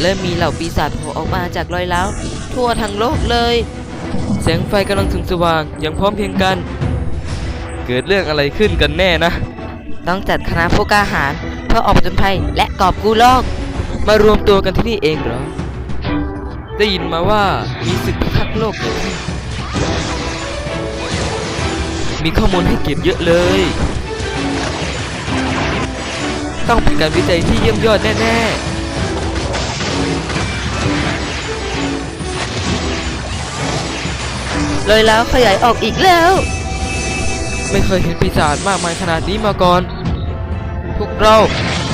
และมีเหล่าปีศาจโผล่ออกมาจากรอยร้าวทั่วทั้งโลกเลย แสงไฟกำลังถึงสว่างอย่างพร้อมเพรียงกัน เกิดเรื่องอะไรขึ้นกันแน่นะ ต้องจัดคณะผู้กล้าหาญเพื่อออกผจญภัยและกอบกู้โลก มารวมตัวกันที่นี่เองเหรอ ได้ยินมาว่ามีศึกพิทักษ์โลกเกิดขึ้นมีข้อมูลให้เก็บเยอะเลย ต้องเป็นการวิจัยที่เยี่ยมยอดแน่ ๆ เลยแล้วขยายออกอีกแล้ว ไม่เคยเห็นปีศาจมากมายขนาดนี้มาก่อน พวกเรา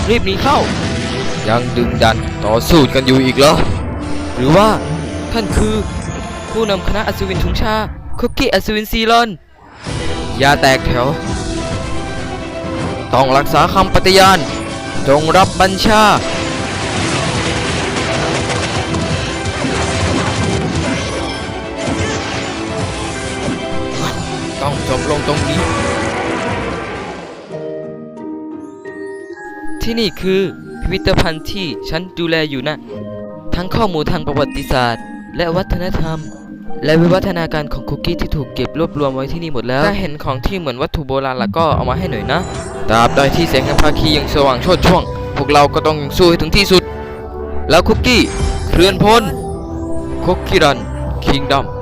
รีบหนีเข้า ยังดึงดันต่อสู้กันอยู่อีกเหรอ หรือว่าท่านคือ ผู้นำคณะอัศวินทุงชา คุกกี้อัศวินซีรอนอย่าแตกแถว ต้องรักษาคำปฏิญาณ จงรับบัญชา ต้องจบลงตรงนี้ ที่นี่คือพิพิธภัณฑ์ที่ฉันดูแลอยู่นะ ทั้งข้อมูลทางประวัติศาสตร์ และวัฒนธรรม และวิวัฒนาการของคุกกี้ที่ถูกเก็บรวบรวมไว้ที่นี่หมดแล้ว ถ้าเห็นของที่เหมือนวัตถุโบราณแล้วก็เอามาให้หน่อยนะตราบใดที่แสงแห่งภาคียังสว่างโชดช่วง พวกเราก็ต้องสู้ให้ถึงที่สุด แล้วคุกกี้เคลื่อนพลคุกกี้รันคิงดอม